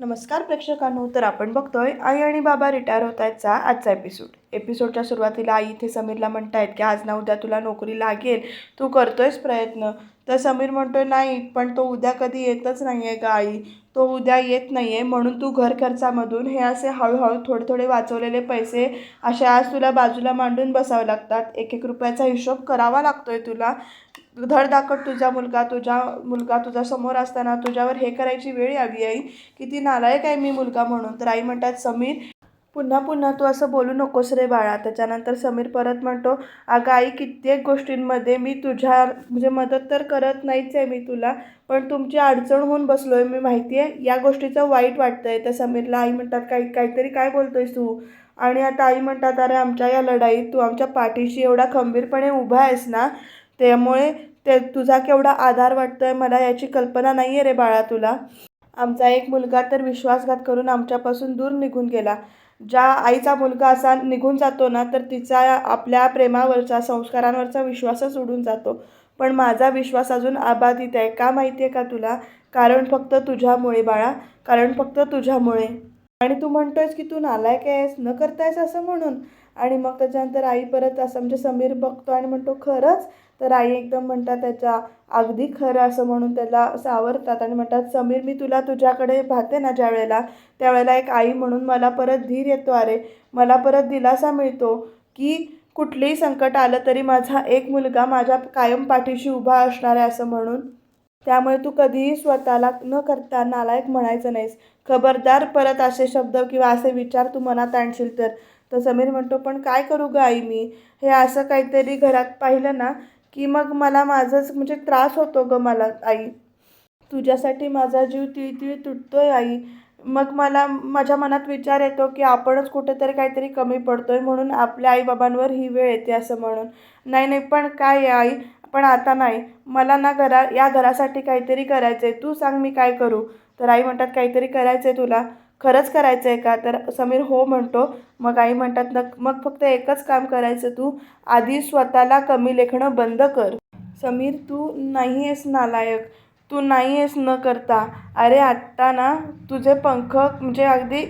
नमस्कार प्रेक्षकांनो तर आपण बघतोय आई आणि बाबा रिटायर होत आहेतचा आजचा एपिसोड एपिसोडच्या सुरुवातीला आई इथे समीरला म्हणतायत की आज ना उद्या तुला नोकरी लागेल. तू करतोयस प्रयत्न. तर समीर म्हणतोय नाही पण तो उद्या कधी येतच नाही आहे का आई. तो उद्या येत नाही आहे म्हणून तू घर खर्चामधून हे असे हळूहळू थोडे थोडे वाचवलेले पैसे असे आज तुला बाजूला मांडून बसावे लागतात. एक एक रुपयाचा हिशोब करावा लागतोय तुला. धडधाकट तुझा मुलगा तुझा मुलगा तुझ्या समोर असताना तुझ्यावर हे करायची वेळ यावी आई. किती नालायक आहे मी मुलगा म्हणून. तर आई म्हणतात समीर पुन्हा पुन्हा तू असं बोलू नकोस रे बाळा. त्याच्यानंतर समीर परत म्हणतो अगं आई कित्येक गोष्टींमध्ये मी तुझ्या म्हणजे मदत तर करत नाहीच आहे मी तुला पण तुमची अडचण होऊन बसलो आहे मी माहिती आहे? या गोष्टीचं वाईट वाटतं आहे तर समीरला आई म्हणतात काही काहीतरी काय बोलतो आहेस तू? आणि आता आई म्हणतात अरे आमच्या या लढाईत तू आमच्या पाठीशी एवढा खंबीरपणे उभा आहेस ना त्यामुळे ते तुझा केवढा आधार वाटतो आहे मला याची कल्पना नाही आहे रे बाळा तुला. आमचा एक मुलगा तर विश्वासघात करून आमच्यापासून दूर निघून गेला. ज्या आईचा मुलगा असा निघून जातो ना तर तिचा आपल्या प्रेमावरचा संस्कारांवरचा विश्वासच उडून जातो. पण माझा विश्वास अजून अबाधित आहे. का माहिती आहे का तुला? कारण फक्त तुझ्यामुळे बाळा. कारण फक्त तुझ्यामुळे. आणि तू म्हणतोयस की तू नालायक आहेस. न करतायस असं म्हणून. आणि मग त्याच्यानंतर आई परत असं म्हणजे समीर बघतो आणि म्हणतो खरंच? तर आई एकदम म्हणतात त्याच्या अगदी खरं असं म्हणून त्याला सावरतात आणि म्हणतात समीर मी तुला तुझ्याकडे पाहते ना ज्या वेळेला त्यावेळेला एक आई म्हणून मला परत धीर येतो अरे मला परत दिलासा मिळतो की कुठलेही संकट आलं तरी माझा एक मुलगा माझ्या कायम पाठीशी उभा असणार आहे असं म्हणून. त्यामुळे तू कधीही स्वतःला न करता नालायक म्हणायचं नाहीस. खबरदार परत असे शब्द किंवा असे विचार तू मनात आणशील तर. तर समीर म्हणतो पण काय करू ग आई मी? हे असं काहीतरी घरात पाहिलं ना की मग मला माझंच म्हणजे त्रास होतो ग मला आई. तुझ्यासाठी माझा जीव तिळतिळ तुटतोय आई. मग मला माझ्या मनात विचार येतो की आपणच कुठेतरी काहीतरी कमी पडतो आहे म्हणून आपल्या आईबाबांवर ही वेळ येते असं म्हणून. नाही नाही पण काय आहे आई? पण आता नाही. मला ना घरा या घरासाठी काहीतरी करायचं आहे तू सांग मी काय करू. तर आई म्हणतात काहीतरी करायचं आहे तुला. खरंच करायचं आहे का? तर समीर हो म्हणतो. मग आई म्हणतात न मग फक्त एकच काम करायचं तू. आधी स्वतःला कमी लेखणं बंद कर. समीर तू नाही आहेस नालायक. तू नाही आहेस न करता. अरे आत्ता ना तुझे पंख म्हणजे अगदी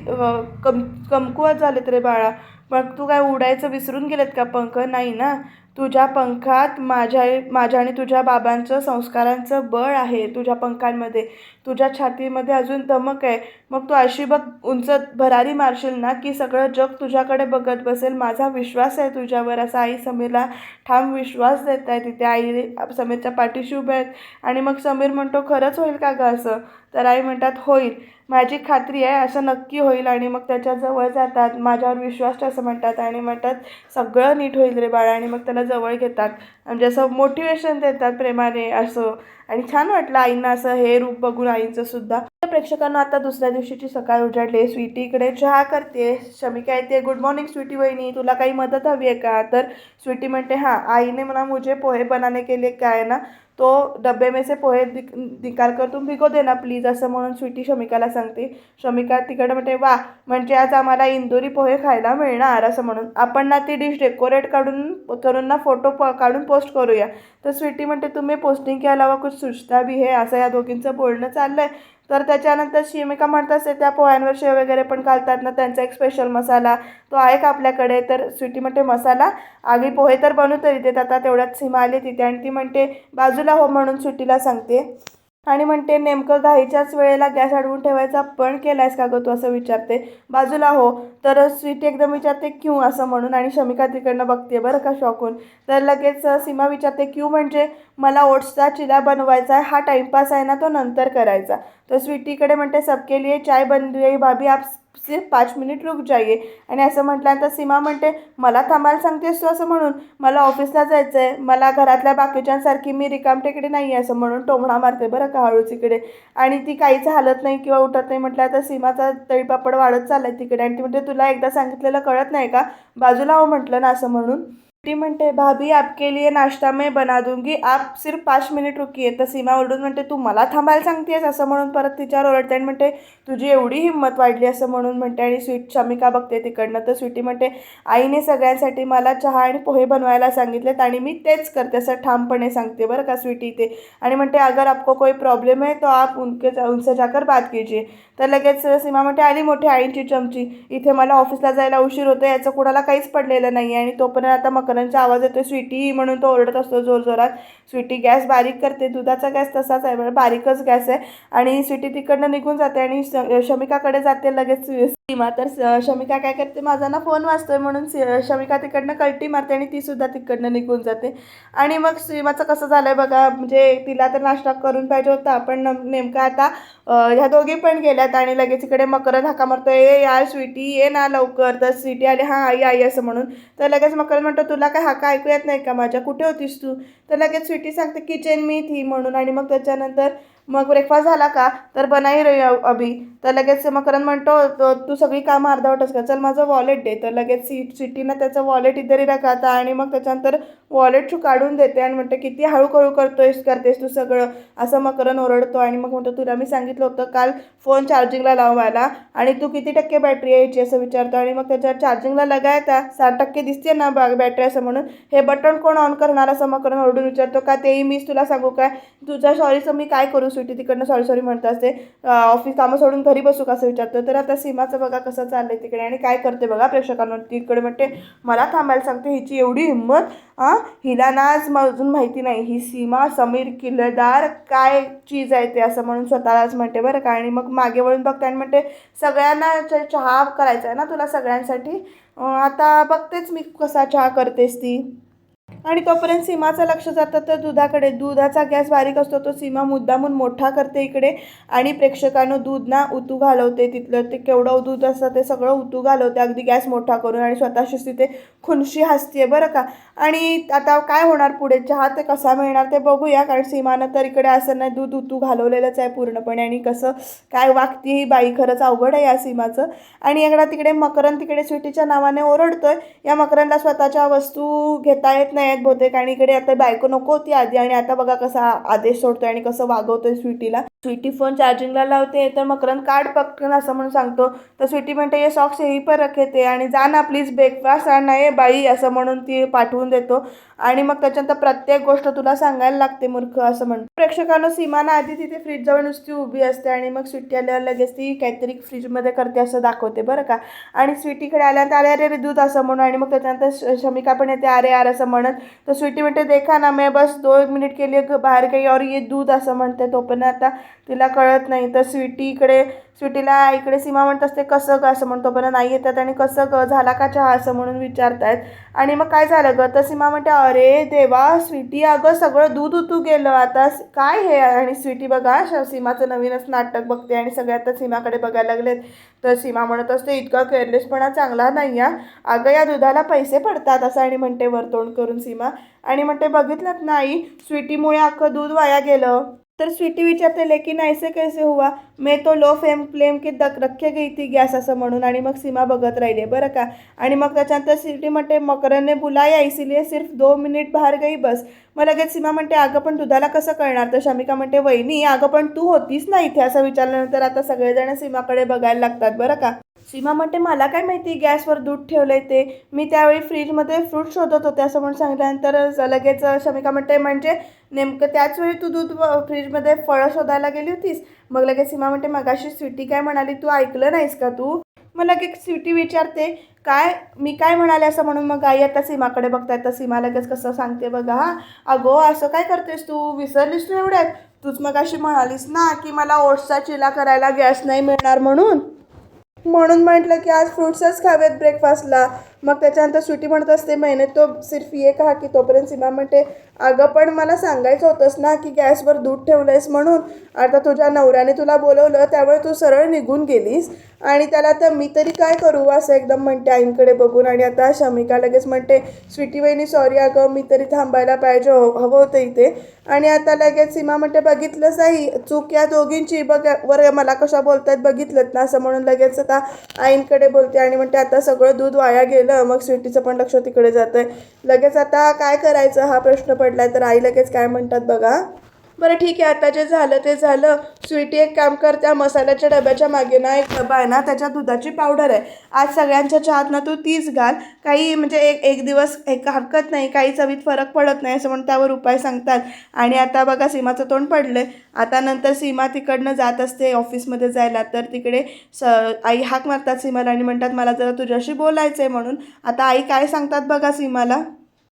कम कमकुवत झालेत रे बाळा. मग तू काय उडायचं विसरून गेलेत का पंख? नाही ना. तुझ्या पंखात माझ्या माझ्या आणि तुझ्या बाबांचं संस्कारांचं बळ आहे. तुझ्या पंखांमध्ये तुझ्या छातीमध्ये अजून धमक आहे. मग तू अशी बघ उंच भरारी मारशील ना की सगळं जग तुझ्याकडे बघत बसेल. माझा विश्वास आहे तुझ्यावर असा आई समीरला ठाम विश्वास देत आहे. तिथे आई समीरच्या पाठीशी उभ्या आहेत. आणि मग समीर म्हणतो खरंच होईल का गं असं? तर आई म्हणतात होईल. माझी खात्री आहे असं नक्की होईल आणि मग त्याच्याजवळ जातात. माझ्यावर विश्वास ठेव असं म्हणतात आणि म्हणतात सगळं नीट होईल रे बाळा. आणि मग त्याला जवळ घेतात. म्हणजे असं मोटिवेशन देतात प्रेमाने असं. आणि छान वाटलं आईंना असं हे रूप बघून आईचंसुद्धा प्रेक्षकांना आता दुसऱ्या दिवशीची सकाळ उजाडली. स्वीटी इकडे चहा करते. शमिका येते. गुड मॉर्निंग स्वीटी वहिनी. तुला काही मदत हवी आहे का? तर स्वीटी म्हणते हां आईने म्हणा मुझे पोहे बनाने के लिए काय आहे ना तो डब्बे में से पोहे दिक निकाल कर तुम भिगो देना प्लीज असं म्हणून स्वीटी शमिकाला सांगते. शमिका तिकडे म्हणते वा म्हणजे आज आम्हाला इंदोरी पोहे खायला मिळणार असं म्हणून. आपण ना ती डिश डेकोरेट काढून करून ना फोटो प काढून पोस्ट करूया. तर स्वीटी म्हणते तुम्ही पोस्टिंग के अलावा कुछ सुचता भी है? असं या दोघींचं बोलणं चाललं आहे तर त्याच्यानंतर शिमिका म्हणत असते त्या पोह्यांवर शेव वगैरे पण घालतात ना त्यांचा एक स्पेशल मसाला तो आहे का आपल्याकडे? तर स्वीटी म्हणते मसाला? आम्ही पोहे तर बनवू इथे आता तेवढ्यात सीमा आली तिथे आणि ती म्हणते बाजूला हो म्हणून स्वीटीला सांगते. आणि म्हणते नेमकं घाईच्याच वेळेला गॅस अडवून ठेवायचा पण केलायस का गं तू? असं विचारते. बाजूला हो तर स्वीटी एकदम विचारते क्यू? असं म्हणून आणि शमिका तिकडनं बघते बरं का शॉकून. तर लगेच सीमा विचारते क्यू म्हणजे मला ओट्सचा चिला बनवायचा आहे हा टाईमपास आहे ना तो नंतर करायचा. तर स्वीटीकडे म्हणते सबके लिए चाय बन रही भाभी आप सिर्फ पाच मिनिट रुक जाईये आणि असं म्हटल्यानंतर सीमा म्हणते मला थांबायला सांगतेस तू असं म्हणून? मला ऑफिसला जायचं आहे मला घरातल्या बाकीच्यांसारखी मी रिकामटेकडे नाही आहे असं म्हणून टोमणा मारते बरं का हळूच इकडे. आणि ती काहीच हालत नाही किंवा उठत नाही म्हटलं तर सीमाचा तळीपापड वाढत चाललाय तिकडे आणि ती म्हणते तुला एकदा सांगितलेलं कळत नाही का? बाजूला हो म्हटलं ना असं म्हणून. ती म्हणते भाभी आपके लिए नाश्ता मैं बना दूंगी. आप सिर्फ पाच मिनिट रुकिये तर सीमा ओरडून म्हणते तू मला थांबायला सांगतेस असं म्हणून परत तिच्यावर ओरडते आणि म्हणते तुझी एवढी हिंमत वाढली असं म्हणून म्हणते आणि स्वीट शमिका बघते तिकडनं? तर स्वीटी म्हणते आईने सगळ्यांसाठी मला चहा आणि पोहे बनवायला सांगितलेत आणि मी तेच करते असं ठामपणे सांगते बरं का स्वीटी ते आणि म्हणते अगर आपको कोई प्रॉब्लेम आहे तो आप उनके उनसे जाकर बात कीजिए. तर लगेच सीमा म्हणते आली मोठी आईची चमची. इथे मला ऑफिसला जायला उशीर होतो याचं कुणाला काहीच पडलेलं नाही आणि तोपर्यंत आता मग मकरांचा आवाज येतो स्वीटी म्हणून तो ओरडत असतो जोरजोरात. स्वीटी गॅस बारीक करते. दुधाचा गॅस तसाच आहे बरं बारीकच गॅस आहे. आणि स्वीटी तिकडनं निघून जाते आणि शमिकाकडे जाते लगेच. सीमा तर शमिका काय करते? माझा ना फोन वाचतोय म्हणून शमिका तिकडनं कल्टी मारते आणि ती सुद्धा तिकडनं निघून जाते. आणि मग सीमाचं कसं झालंय बघा म्हणजे तिला तर नाश्ता करून पाहिजे होता पण नेमका आता ह्या दोघी पण गेल्यात आणि लगेच इकडे मकर धाका मारतोय. "ए यार स्वीटी ये ना लवकर. तर स्वीटी आली हां आई आई असं म्हणून. तर लगेच मकर म्हणतो तुला तुला काय हाका ऐकू येत नाही का? माझ्या कुठे होतीस तू? तर लगेच स्वीटी सांगते किचन मी थी म्हणून. आणि मग त्याच्यानंतर मग ब्रेकफास्ट झाला का? तर बनाई रही अभी. तर लगेच मकरन म्हणतो तू सगळी कामं अर्धवटच का चल माझं वॉलेट दे. तर लगेच सी सिटीनं त्याचं वॉलेट इधरही राहता आणि मग त्याच्यानंतर वॉलेट तू काढून देते आणि म्हणते किती हळूहळू करतोयस करतेस तू सगळं. असं मकरन ओरडतो आणि मग म्हणतो तुला मी सांगितलं होतं काल फोन चार्जिंगला लावायला आणि तू किती टक्के बॅटरी आहे याची असं विचारतो आणि मग त्याच्या चार्जिंगला लगायता साठ टक्के दिसते ना बा बॅटरी असं म्हणून. हे बटन कोण ऑन करणार? असं मकरन ओरडून विचारतो का तेही मीच तुला सांगू काय? तुझ्या सॉरीचं मी काय करू स्वीटी तिकडनं सॉरी सॉरी म्हणत असते. ऑफिस कामं सोडून घरी बसू का असं विचारतो. तर आता सीमाचं बघा कसं चाललं आहे तिकडे आणि काय करते बघा प्रेक्षकांवरती तिकडे म्हणते मला थांबायला सांगते हिची एवढी हिंमत हां हिला ना आज अजून माहिती नाही. ही सीमा समीर किल्लेदार काय चीज आहे ते असं म्हणून स्वतःलाच म्हणते बरं का. आणि मग मागे वळून बघते आणि म्हणते सगळ्यांना चहा करायचा आहे ना तुला सगळ्यांसाठी? आता बघतेच मी कसा चहा करतेस ती. आणि तोपर्यंत सीमाचं लक्ष जातं तर दुधाकडे दुधाचा गॅस बारीक असतो तो सीमा मुद्दामून मोठा करते इकडे. आणि प्रेक्षकानं दूध ना उतू घालवते तिथलं ते केवढं दूध असतं ते सगळं उतू घालवते अगदी गॅस मोठा करून. आणि स्वतःशीच तिथे खुनशी हसते बरं का. आणि आता काय होणार पुढे? चहा ते कसा मिळणार ते बघूया कारण सीमानं तर इकडे असं नाही दूध उतू घालवलेलंच आहे पूर्णपणे. आणि कसं काय वागते ही बाई खरंच अवघड आहे या सीमाचं. आणि इकडं तिकडे मकरन तिकडे स्वीटीच्या नावाने ओरडतोय. या मकरनला स्वतःच्या वस्तू घेता येत नाही आहेत बहुतेक आणि इकडे आता बायको नको होती आधी आणि आता बघा कसा आदेश सोडतोय आणि कसं वागवतोय स्वीटीला. स्वीटी फोन चार्जिंगला लावते तर मकरन काढ पटकन असं म्हणून सांगतो तर स्वीटी म्हणते हे सॉक्स हेही पर रख येते आणि जा ना प्लीज ब्रेकफास्ट आण नाही बाई असं म्हणून ती पाठवून देतो. आणि मग त्याच्यानंतर प्रत्येक गोष्ट तुला सांगायला लागते मूर्ख असं म्हणतो. प्रेक्षकानं सीमाना आधी तिथे फ्रीज जवळ नुसती उभी असते आणि मग स्वीटी आल्यावर लगेच ती काहीतरी फ्रीजमध्ये करते असं दाखवते बरं का? आणि स्वीटीकडे आल्यानंतर अरे अरे दूध असं म्हणून आणि मग त्याच्यानंतर श- शमिका पण येते अरे यार असं म्हणत. तर स्वीटी म्हणते देखा ना मी बस दोन मिनिट केली बाहेर काही और ये दूध असं म्हणते तो पण आता. तिला कळत नाही. तर स्वीटी इकडे स्वीटीला इकडे सीमा म्हणत असते कसं ग? असं म्हणतो. बरं नाही येतात आणि कसं ग? झाला का चहा? असं म्हणून विचारतायत. आणि मग काय झालं ग? तर सीमा म्हणते अरे देवा स्वीटी अगं सगळं दूध उतू गेलं. आता काय हे? आणि स्वीटी बघा सीमाचं नवीनच नाटक बघते आणि सगळे आता सीमाकडे बघायला लागलेत. तर सीमा म्हणत असते इतका केअरलेसपणा चांगला नाही या अगं या दुधाला पैसे पडतात असं आणि म्हणते वरतोंड करून सीमा. आणि म्हणते बघितलं नाही स्वीटीमुळे अख्खं दूध वाया गेलं. तर स्वीटी विचारते लेकिन ऐसे कैसे हुआ? मे तो लो फेम फ्लेम की दक रखे गई थी गॅस असं म्हणून आणि मग सीमा बघत राहिली. बरं का? आणि मग त्याच्यानंतर स्वीटी म्हणते मकरने बुलाया इसीलिए सिर्फ दो मिनिट बाहेर गई बस. मग लगेच सीमा म्हणते अगं पण दुधाला कसं कळणार? तर शमिका म्हणते वहिनी अगं पण तू होतीस ना इथे असं विचारल्यानंतर आता सगळेजण सीमाकडे बघायला लागतात. बरं का? सीमा म्हणते मला काय माहिती गॅसवर दूध ठेवलं आहे ते. मी त्यावेळी फ्रीजमध्ये फ्रूट शोधत होते असं म्हणून सांगितल्यानंतर लगेच शमिका म्हणते म्हणजे नेमकं त्याच वेळी तू दूध फ्रीजमध्ये फळं शोधायला गेली होतीस? मग लगेच सीमा म्हणते मगाशी स्वीटी काय म्हणाली तू ऐकलं नाहीस का तू? मग लगेच स्वीटी विचारते काय मी काय म्हणाले असं म्हणून? मग आई आता सीमाकडे बघताय तर सीमा लगेच कसं सांगते बघा हा अगो असं काय करतेस तू? विसरलीस तू एवढ्यात? तूच मग अशी म्हणालीस ना की मला ओट्सचा चिला करायला गॅस नाही मिळणार म्हणून. म्हणून म्हटलं की आज फ्रुट्सच खावेत ब्रेकफास्टला मग त्याच्यानंतर स्वीटी म्हणत असते महिने तो सिर्फ ये हा की तोपर्यंत सीमा म्हणते अगं पण मला सांगायचं होतंस ना की गॅसवर दूध ठेवलं आहेस म्हणून आता तुझ्या नवऱ्याने तुला बोलवलं त्यावेळी तू सरळ निघून गेलीस. आणि त्याला तर मी तरी काय करू असं एकदम म्हणते आईंकडे बघून. आणि आता शमिका लगेच म्हणते स्वीटी वहिनी सॉरी अगं मी तरी थांबायला पाहिजे हो- हवं होतं इथे. आणि आता लगेच सीमा म्हणते बघितलंच नाही चूक या दोघींची बघ वर मला कशा बोलतायत बघितलं ना असं म्हणून लगेच आता आईंकडे बोलते आणि म्हणते आता सगळं दूध वाया गेलं गेलं मग स्वीटीचं पण लक्ष तिकडे जातंय. लगेच आता काय करायचं? हा प्रश्न पडलाय तर आई लगेच काय म्हणतात बघा? बरं ठीक आहे आता जे झालं ते झालं. स्वीटी एक काम कर त्या मसाल्याच्या डब्याच्या मागे ना एक डबा आहे ना त्याच्यात दुधाची पावडर आहे. आज सगळ्यांच्या चहात ना तू तीच घाल. काही म्हणजे एक एक दिवस एक हरकत नाही काही चवीत फरक पडत नाही असं म्हणून त्यावर उपाय सांगतात. आणि आता बघा सीमाचं तोंड पडलं आता नंतर सीमा तिकडनं जात असते ऑफिसमध्ये जायला. तर तिकडे स आई हाक मारतात सीमाला आणि म्हणतात मला जरा तुझ्याशी बोलायचं आहे म्हणून. आता आई काय सांगतात बघा सीमाला?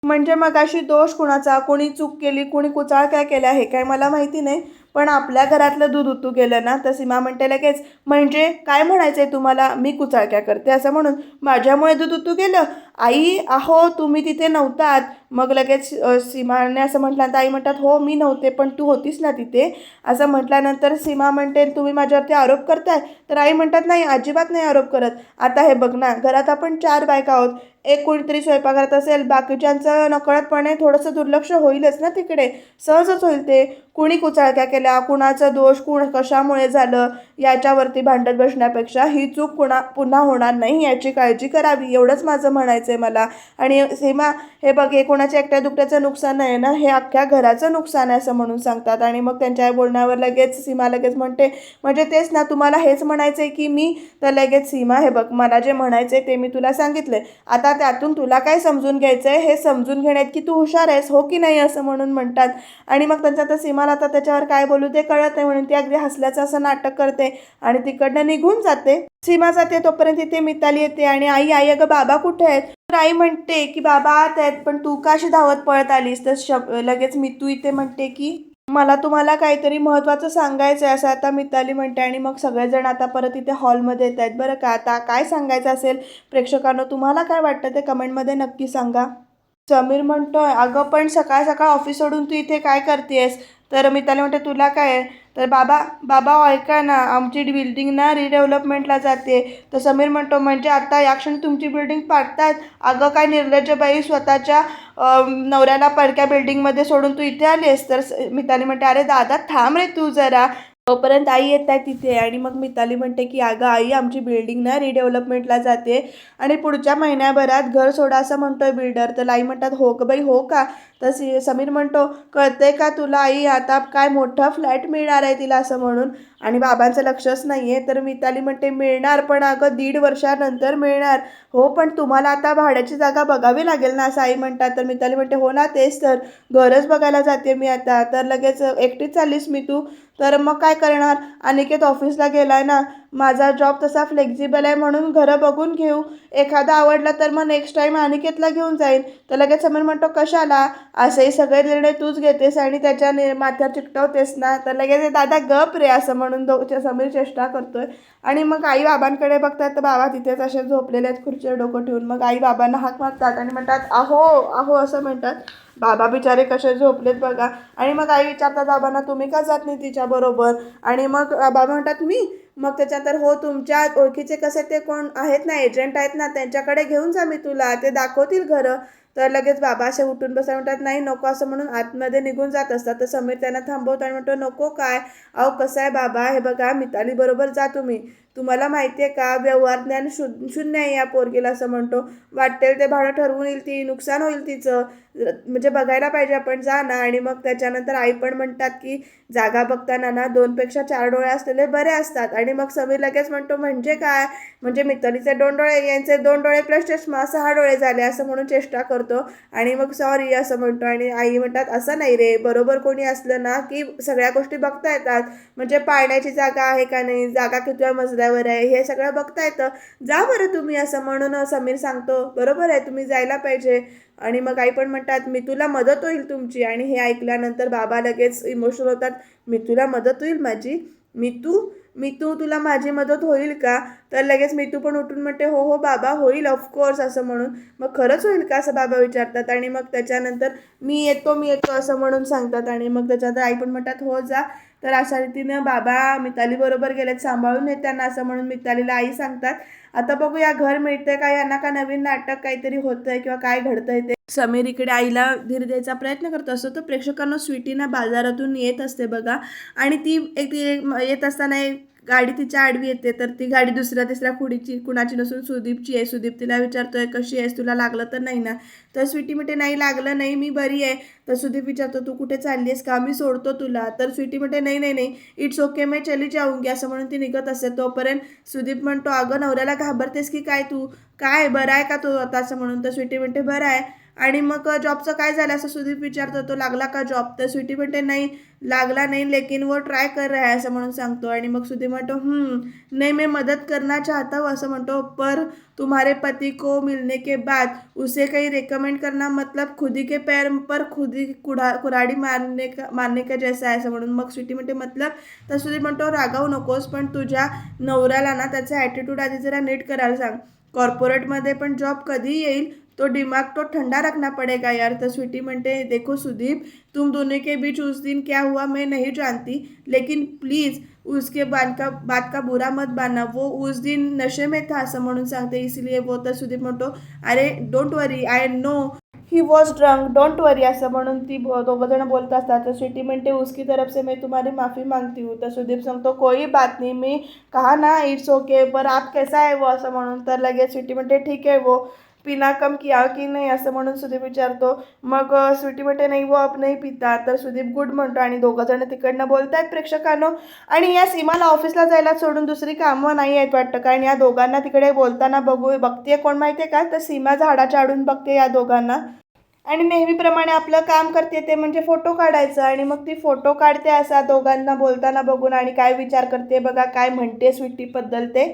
म्हणजे मग अशी दोष कुणाचा? कोणी चूक केली कोणी कुचाळ काय केल्या हे काय मला माहिती नाही. पण आपल्या घरातलं दूध उतू गेलं ना तर सीमा म्हणते लगेच म्हणजे काय म्हणायचं आहे तुम्हाला? मी कुचाळक्या करते. असं म्हणून माझ्यामुळे दूध उतू गेलं. आई अहो तुम्ही तिथे नव्हतात. मग लगेच सीमाने असं म्हटल्यानंतर आई म्हणतात हो मी नव्हते पण तू होतीस ना तिथे. असं म्हटल्यानंतर सीमा म्हणते तुम्ही माझ्यावरती आरोप करताय? तर आई म्हणतात नाही अजिबात नाही आरोप करत. आता हे बघ ना घरात आपण चार बायका आहोत. एक कोणीतरी स्वयंपाकघरात असेल बाकीच्यांचं नकळतपणे थोडंसं दुर्लक्ष होईलच ना तिकडे. सहजच होईल ते. कुणी कुचाळक्या केल्या कुणाचा दोष कुण कशामुळे झालं याच्यावरती भांडत बसण्यापेक्षा ही चूक कुणा पुन्हा होणार नाही याची काळजी करावी एवढंच माझं म्हणायचं आहे मला. आणि सीमा हे बघ हे कोणाच्या एकट्या दुकट्याचं नुकसान नाही ना हे अख्ख्या घराचं नुकसान आहे असं म्हणून सांगतात. आणि मग त्यांच्या बोलण्यावर लगेच सीमा लगेच म्हणते म्हणजे तेच ना तुम्हाला हेच म्हणायचं आहे की मी? तर लगेच सीमा हे बघ मला जे म्हणायचं आहे ते मी तुला सांगितलं आता त्यातून तुला काय समजून घ्यायचं आहे हे समजून घेण्यात की तू हुशार आहेस हो की नाही? असं म्हणून म्हणतात. आणि मग त्यांच्या आता सीमाला आता त्याच्यावर काय बोलू ते कळत नाही म्हणून ती अगदी हसल्याचं असं नाटक करते आणि तिकडनं निघून जाते. सीमा जाते तोपर्यंत तिथे मिताली येते आणि आई आई अगं बाबा कुठे आहेत? तर आई म्हणते की बाबा आत आहेत पण तू का अशी धावत पळत आलीस? तर शब लगेच मितू इथे म्हणते की मला तुम्हाला काहीतरी महत्त्वाचं सांगायचं आहे असं आता मिताली म्हणते आणि मग सगळेजण आता परत इथे हॉलमध्ये येत आहेत. बरं का आता काय सांगायचं असेल? प्रेक्षकांना तुम्हाला काय वाटतं ते कमेंटमध्ये नक्की सांगा. समीर म्हणतोय अगं पण सकाळ सकाळ ऑफिस सोडून तू इथे काय करतेस? तर मिताली म्हणते तुला काय? तर बाबा बाबा ऐका ना आमची बिल्डिंग ना रिडेव्हलपमेंटला जाते. तर समीर म्हणतो म्हणजे आता या क्षणी तुमची बिल्डिंग पाडतायत अगं काय निर्लज्जबाई स्वतःच्या नवऱ्याला पडक्या बिल्डिंगमध्ये सोडून तू इथे आलीस तर स- मिताली म्हणते अरे दादा थांब रे तू जरा. तोपर्यंत आई येत आहे तिथे. आणि मग मिताली म्हणते की अगं आई आमची बिल्डिंग ना रिडेव्हलपमेंटला जाते. आणि पुढच्या महिन्याभरात घर सोडा असं म्हणतोय बिल्डर तर आई म्हणतात हो का बाई हो का? तर सी समीर म्हणतो कळतंय का तुला आई आता काय मोठा फ्लॅट मिळणार आहे तिला असं म्हणून? आणि बाबांचं लक्षच नाही आहे तर मिताली म्हणते मिळणार पण अगं दीड वर्षानंतर मिळणार. हो पण तुम्हाला आता भाड्याची जागा बघावी लागेल ना? असं आई म्हणतात. तर मिताली म्हणते हो ना तेच तर. घरच बघायला जाते मी आता. तर लगेच एकटीच चाललीस मी तू? तर मग काय करणार? अनिकेत ऑफिसला गेला आहे ना. माझा जॉब तसा फ्लेक्झिबल आहे म्हणून घरं बघून घेऊ. एखादा आवडला तर मग नेक्स्ट टाईम अनिकेतला घेऊन जाईल तर लगेच समीर म्हणतो कशाला? असेही सगळे निर्णय तूच घेतेस आणि त्याच्या नि माथ्यावर चिकटवतेस ना? तर लगेच दादा गप रे असं म्हणून दो समीर चेष्टा करतोय. आणि मग आई बाबांकडे बघतात तर बाबा तिथेच असे झोपलेले आहेत खुर्चीवर डोकं ठेवून. मग आई बाबांना हाक मारतात आणि म्हणतात अहो अहो असं म्हणतात. बाबा बिचारे कसे झोपलेत बघा. आणि मग आई विचारतात बाबांना तुम्ही का जात नाही तिच्याबरोबर आणि मग बाबा म्हणतात मी? मग त्याच्यानंतर हो तुमच्या ओळखीचे कसे ते कोण आहेत ना एजंट आहेत ना त्यांच्याकडे घेऊन जा मी तुला ते दाखवतील घरं. तर लगेच बाबा असे उठून बसा म्हणतात नाही नको असं म्हणून आतमध्ये निघून जात असतात. तर समीर त्यांना थांबवतो आणि म्हणतो नको काय? अहो कसं आहे बाबा? हे बघा मिताली बरोबर जा तुम्ही. तुम्हाला माहिती आहे का? व्यवहार ज्ञान शु शून्य आहे या पोरगीला असं म्हणतो. वाटेल ते भाडं ठरवून येईल ती नुकसान होईल तिचं. म्हणजे बघायला पाहिजे आपण जा ना. आणि मग त्याच्यानंतर आई पण म्हणतात की जागा बघताना ना दोनपेक्षा चार डोळे असलेले बरे असतात. आणि मग समीर लगेच म्हणतो म्हणजे काय? म्हणजे मित्रालीचे दोन डोळे यांचे दोन डोळे प्लस चष्मा सहा डोळे झाले असं म्हणून चेष्टा करतो. आणि मग सॉरी असं म्हणतो. आणि आई म्हणतात असं नाही रे. बरोबर कोणी असलं ना की सगळ्या गोष्टी बघता येतात. म्हणजे पाळण्याची जागा आहे का नाही? जागा किती मजल्या मजल्यावर आहे हे सगळं बघता येतं. जा बरं तुम्ही असं म्हणून समीर सांगतो बरोबर आहे तुम्ही जायला पाहिजे. आणि मग आई पण म्हणतात मी तुला मदत होईल तुमची. आणि हे ऐकल्यानंतर बाबा लगेच इमोशनल होतात मी तुला मदत होईल माझी? मी तू मी तू तुला माझी मदत होईल का? तर लगेच मी तू पण उठून म्हणते हो हो बाबा होईल ऑफकोर्स असं म्हणून. मग खरंच होईल का असं बाबा विचारतात. आणि मग त्याच्यानंतर मी येतो मी येतो असं म्हणून सांगतात. आणि मग त्याच्यानंतर आई पण म्हणतात हो जा. तर अशा रीतीनं बाबा मिताली बरोबर गेलेत सांभाळून येताना असं म्हणून मितालीला आई सांगतात. आता बघूया घर मिळतंय का यांना का नवीन नाटक काहीतरी होतंय किंवा काय घडतंय ते. समीर इकडे आईला धीर द्यायचा प्रयत्न करत. असतो तर प्रेक्षकांना स्वीटीना बाजारातून येत असते बघा. आणि ती एक ती येत असताना एक गाडी तिच्या आडवी येते तर ती गाडी दुसऱ्या तिसऱ्या कुडीची कुणाची नसून सुदीपची आहे. सुदीप तिला विचारतोय कशी आहेस? तुला लागलं तर नाही ना? तर स्वीटी म्हणते नाही लागलं नाही मी बरी आहे. तर सुदीप विचारतो तू कुठे चालली आहेस? का मी सोडतो तुला? तर स्वीटी म्हणते नाही नाही नाही इट्स ओके मी चली जाऊंगी असं म्हणून ती निघत असते. तोपर्यंत सुदीप म्हणतो अगं नवऱ्याला घाबरतेस की काय तू? काय? बरं आहे का तो आता? असं म्हणून तर स्वीटी म्हणते बरं आहे. आणि मग जॉबचं काय झालं असं सुदीप विचारतो तो लागला का जॉब? तर स्वीटी म्हणते नाही लागला नाही लेकिन वो ट्राय कर रहा है असं म्हणून सांगतो. आणि मग सुदीप म्हणतो नाही मी मदत करना चाहता हूँ असं म्हणतो. पर तुम्हारे पति को मिलने के बाद उसे काही रेकमेंड करना मतलब खुदी के पैर पर खुदी कुढा कुडा कुऱ्हाडी मारने का मारने का जैसा आहे असं म्हणून मग स्वीटी म्हणते मतलब? तर सुदीप म्हणतो रागावू नकोस पण तुझ्या नवऱ्याला ना त्याचा ॲटिट्यूड आधी जरा नीट करायला सांग. कॉर्पोरेटमध्ये पण जॉब कधी येईल तो दिमाग तो ठंडा रखना पड़ेगा यार तो स्वीटी म्हणते देखो सुदीप तुम दोनों के बीच उस दिन क्या हुआ मैं नहीं जानती लेकिन प्लीज़ उसके बाद का बात का बुरा मत बांधना वो उस दिन नशे में था असं म्हणून सांगते इसलिए वो तर सुदीप म्हणतो अरे don't worry I know he was drunk don't worry असं म्हणून ती ब- दोघं जण बोलत असतात. तर स्वीटी म्हणते उसकी तरफ से मैं तुम्हारी माफ़ी मांगती हूँ. तर सुदीप सांगतो कोई बात नहीं मी कहा ना इट्स ओके पर आप कैसा आहे वो? असं म्हणून तर लगेच स्वीटी म्हणते ठीक आहे वो. पिना कम किया की नाही असं म्हणून सुदीप विचारतो. मग स्वीटी बटे नाही वो अप नाही पिता. तर सुदीप गुड म्हणतो आणि दोघं जण तिकडनं बोलतायत प्रेक्षकांनो. आणि या सीमाला ऑफिसला जायला सोडून दुसरी कामं नाही आहेत वाटतं कारण या दोघांना तिकडे बोलताना बघू बघते कोण माहिती आहे का? तर सीमा झाडाच्या आडून बघते या दोघांना. आणि नेहमीप्रमाणे आपलं काम करते ते म्हणजे फोटो काढायचं. आणि मग ती फोटो काढते असा दोघांना बोलताना बघून आणि काय विचार करते बघा काय म्हणते स्वीटीबद्दल ते.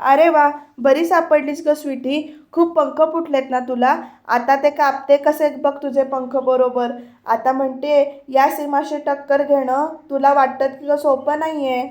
अरे वा बरी सापडलीस ग स्वीटी. खूप पंख फुटलेत ना तुला. आता ते कापते कसे बघ तुझे पंख बरोबर. आता म्हणते या सीमाशी टक्कर घेणं तुला वाटतं की सोपं नाही आहे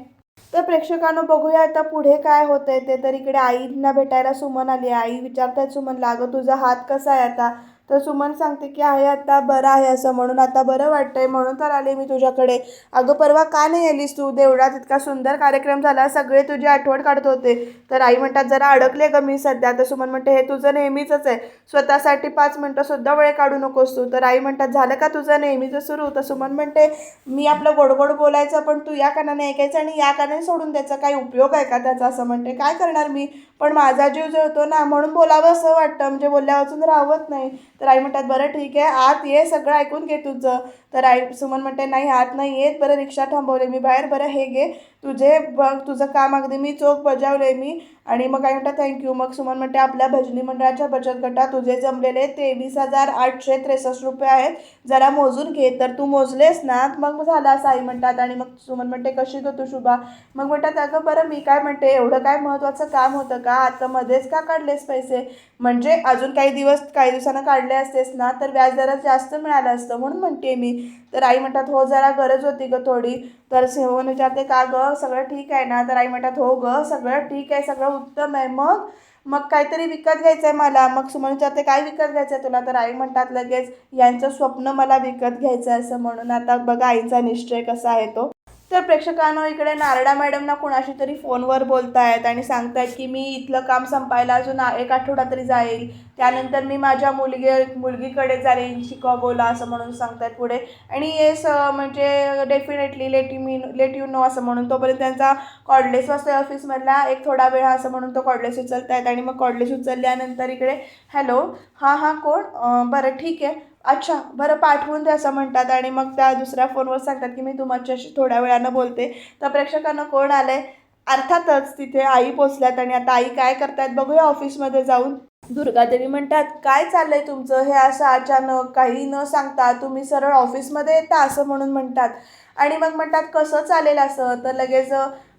तर प्रेक्षकांनो बघूया आता पुढे काय होतंय ते. तर इकडे आईंना भेटायला सुमन आली आई विचारतायत सुमनला अगं तुझा हात कसा आहे आता? तर सुमन सांगते की आहे आता बरं आहे असं म्हणून आता बरं वाटतं आहे म्हणून तर आले मी तुझ्याकडे. अगं परवा का नाही आलीस तू? देवळात इतका सुंदर कार्यक्रम झाला सगळे तुझी आठवण काढत होते. तर आई म्हणतात जरा अडकले ग मी सध्या. तर सुमन म्हणते हे तुझं नेहमीच आहे. स्वतःसाठी पाच मिनटं सुद्धा वेळ काढू नकोस तू. तर आई म्हणतात झालं का तुझं? नेहमीचं सुरू. तर सुमन म्हणते मी आपलं गोड गोड बोलायचं पण तू या कानाने ऐकायचं आणि या कानाने सोडून द्यायचा. काही उपयोग आहे का त्याचा? असं म्हणते काय करणार मी? पण माझा जीव जळतो ना म्हणून बोलावं असं वाटतं. म्हणजे बोलल्यापासून राहवत नाही. तर आई म्हणतात बरं ठीक आहे आत ये सगळं ऐकून घे तुझं. तर आई सुमन म्हणते नाही आत नाही येत बरं रिक्षा थांबवले मी बाहेर बरं हे घे तुझे बघ तुझं काम अगदी मी चोख बजावले मी. आणि मग आई म्हणतात थँक्यू मग सुमन म्हणते आपल्या भजनी मंडळाच्या बचत गटात तुझे जमलेले तेवीस हजार आठशे त्रेसष्ट रुपये आहेत. जरा मोजून घे तर तू मोजलेस ना. मग झालं असं आई म्हणतात आणि मग सुमन म्हणते कशी गं तू शुभा? मग म्हणतात अगं बरं मी काय म्हणते एवढं काय महत्त्वाचं काम होतं का? आता मध्येच का काढलेस पैसे? म्हणजे अजून काही दिवस काही दिवसानं काढले असतेस ना तर व्याजदरात जास्त मिळालं असतं म्हणून म्हणते मी. तर आई म्हणतात हो जरा गरज होती ग थोडी. तर सेवन विचारते का ग? सगळं ठीक आहे ना? तर आई म्हणतात हो ग सगळं ठीक आहे सगळं उत्तम आहे. मग मग काहीतरी विकत घ्यायचं आहे मला. मग सुमन विचारते काय विकत घ्यायचं आहे तुला? तर आई म्हणतात लगेच यांचं स्वप्न मला विकत घ्यायचं आहे असं म्हणून. आता बघा आईचा निश्चय कसा आहे तो. तर प्रेक्षकांनो इकडे नारडा मॅडमना कोणाशी तरी फोनवर बोलतायत आणि सांगतायत की मी इथलं काम संपायला अजून एक आठवडा तरी जाईल. त्यानंतर मी माझ्या मुलगी मुलगीकडे जाईल शिकागोला असं म्हणून सांगतायत पुढे. आणि येस म्हणजे definitely let you me let you know असं म्हणून तोपर्यंत त्यांचा कॉर्डलेस वाजता ऑफिसमधला एक थोडा वेळ असं म्हणून तो कॉर्डलेस उचलतायत आणि मग कॉर्डलेस उचलल्यानंतर इकडे हॅलो हां हां कोण? बरं ठीक आहे. अच्छा बरं पाठवून द्या असं म्हणतात आणि मग त्या दुसऱ्या फोनवर सांगतात की मी तुमच्याशी थोड्या वेळानं बोलते. तर प्रेक्षकांना कोण आलं आहे अर्थातच तिथे आई पोचल्यात आणि आता आई काय करतायत बघूया ऑफिसमध्ये जाऊन. दुर्गादेवी म्हणतात काय चाललंय तुमचं? हे असं अचानक काही न सांगता तुम्ही सरळ ऑफिसमध्ये येता असं म्हणून म्हणतात. आणि मग म्हणतात कसं चालेल असं? तर लगेच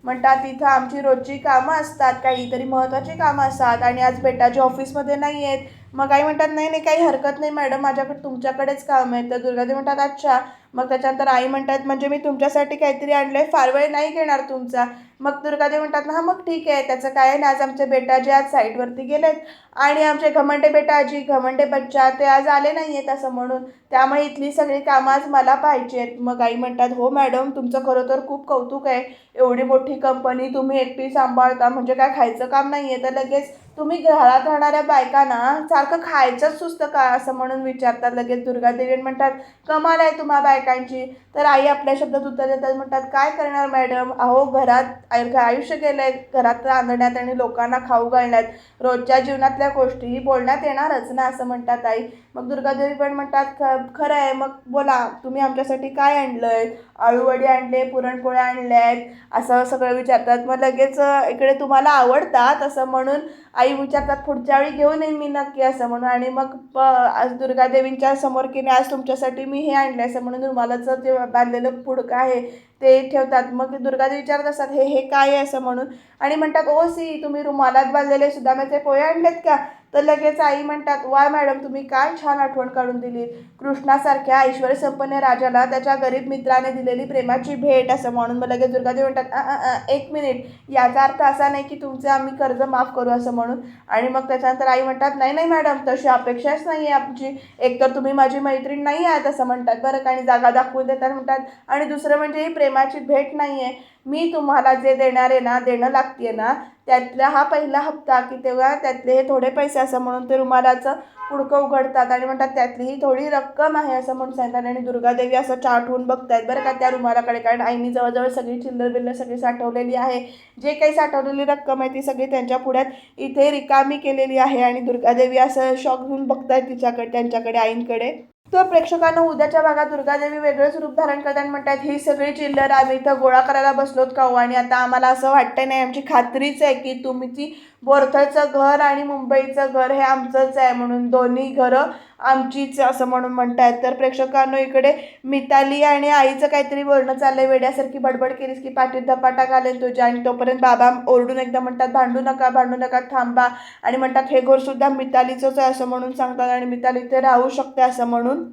म्हणतात इथं आमची रोजची कामं असतात काहीतरी महत्त्वाची कामं असतात आणि आज बेटाची ऑफिसमध्ये नाही आहेत मग आई म्हणतात नाही नाही काही हरकत नाही मॅडम माझ्याकडे तुमच्याकडेच काम आहे. तर दुर्गादेवी म्हणतात अच्छा. मग त्याच्यानंतर आई म्हणतात म्हणजे मी तुमच्यासाठी काहीतरी आणलं आहे फार वेळ नाही घेणार तुमचा. मग दुर्गादेवी म्हणतात ना हां मग ठीक आहे त्याचं काय आहे ना आज आमचे बेटाजी आज साईटवरती गेलेत आणि आमचे घमंडे बेटाजी घमंडे बच्चा ते आज आले नाही आहेत असं म्हणून. त्यामुळे इथली सगळी कामं आज मला पाहिजे आहेत मग आई म्हणतात हो मॅडम तुमचं खरं तर खूप कौतुक आहे. एवढी मोठी कंपनी तुम्ही एकटी सांभाळता म्हणजे काय खायचं काम नाही आहे तर लगेच तुम्ही घरात राहणाऱ्या बायकांना सारखं खायचंच सुचतं का? असं म्हणून विचारतात लगेच दुर्गादेवी म्हणतात कमाल आहे तुम्हा बायकांची. तर आई आपल्या शब्दात उत्तर देतात म्हणतात काय करणार मॅडम? अहो घरात आयुष्य गेलं आहे घरात रांधण्यात आणि लोकांना खाऊ घालण्यात रोजच्या जीवनातल्या गोष्टी बोलण्यात येणारच ना असं म्हणतात आई. मग दुर्गादेवी पण म्हणतात ख खरं आहे मग बोला तुम्ही आमच्यासाठी काय आणलंय? आळूवडी आणले पुरणपोळ्या आणल्या आहेत असं सगळं विचारतात. मग लगेच इकडे तुम्हाला आवडतात असं म्हणून आई विचारतात पुढच्या वेळी घेऊन येईन मी नक्की असं म्हणून. आणि मग प आज दुर्गादेवींच्या समोर की नाही आज तुमच्यासाठी मी हे आणलं असं म्हणून रुमालाचं जे बांधलेलं पुडकं आहे ते ठेवतात. मग दुर्गादेवी विचारत असतात हे हे काय आहे? असं म्हणून. आणि म्हणतात ओ सी तुम्ही रुमालात बांधलेले सुदामाचे पोहे आणलेत का? तर लगेच आई म्हणतात वा मॅडम तुम्ही काय छान आठवण काढून दिली. कृष्णासारख्या ऐश्वर संपन्न राजाला त्याच्या गरीब मित्राने दिलेली प्रेमाची भेट असं म्हणून मग लगेच दुर्गादेवी म्हणतात एक मिनिट. याचा अर्थ असा नाही की तुमचं आम्ही कर्ज माफ करू असं म्हणून. आणि मग त्याच्यानंतर आई म्हणतात नाही नाही मॅडम तशी अपेक्षाच नाही आहे आमची. एकतर तुम्ही माझी मैत्रीण नाही आहात असं म्हणतात. बरं का आणि जागा दाखवून देतात म्हणतात. आणि दुसरं म्हणजे ही प्रेमाची भेट नाही आहे मी तुम्हाला जे देणार आहे ना देणं लागते ना त्यातला हा पहिला हप्ता की तेव्हा त्यातले हे थोडे पैसे असं म्हणून ते रुमालाचं पुडकं उघडतात आणि म्हणतात त्यातली ही थोडी रक्कम आहे असं म्हणून सांगतात. आणि दुर्गादेवी असं चाटवून बघतायत बरं का त्या रुमालाकडे कारण आईनी जवळजवळ सगळी चिल्लर बिल्लर सगळी साठवलेली आहे. जे काही साठवलेली रक्कम आहे ती सगळी त्यांच्या पुढ्यात इथे रिकामी केलेली आहे आणि दुर्गादेवी असं शॉक घेऊन बघतायत तिच्याकडे त्यांच्याकडे आईंकडे. तर प्रेक्षकांना उद्याच्या भागात दुर्गादेवी वेगळंच रूप धारण करतात आणि म्हणतात ही सगळी चिल्लर आम्ही इथं गोळा करायला बसलोत का हो? आणि आता आम्हाला असं वाटतं नाही आमची खात्रीच आहे की तुमची बोरथळचं घर आणि मुंबईचं घर हे आमचंच आहे म्हणून दोन्ही घरं आमचीच असं म्हणून म्हणतायत. तर प्रेक्षकांनो इकडे मिताली आणि आईचं काहीतरी बोलणं चाललंय. वेड्यासारखी बडबड केलीस की पाठीत धपाटा घालेन तुझ्या आणि तोपर्यंत बाबा ओरडून एकदा म्हणतात भांडू नका भांडू नका थांबा. आणि म्हणतात हे घर सुद्धा मितालीचंच आहे असं म्हणून सांगतात. आणि मिताली इथे राहू शकते असं म्हणून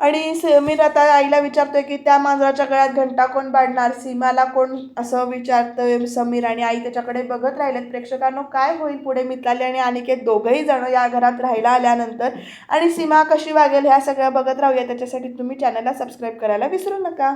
आणि समीर आता आईला विचारतोय की त्या मांजराच्या गळ्यात घंटा कोण बांधणार? सीमाला कोण असं विचारतोय समीर आणि आई त्याच्याकडे बघत राहिलेत. प्रेक्षकांनो काय होईल पुढे मिताली आणि अनिकेत दोघंही जण या घरात राहायला आल्यानंतर? आणि सीमा कशी वागेल ह्या सगळ्या बघत राहूया. त्याच्यासाठी तुम्ही चॅनलला सबस्क्राईब करायला विसरू नका.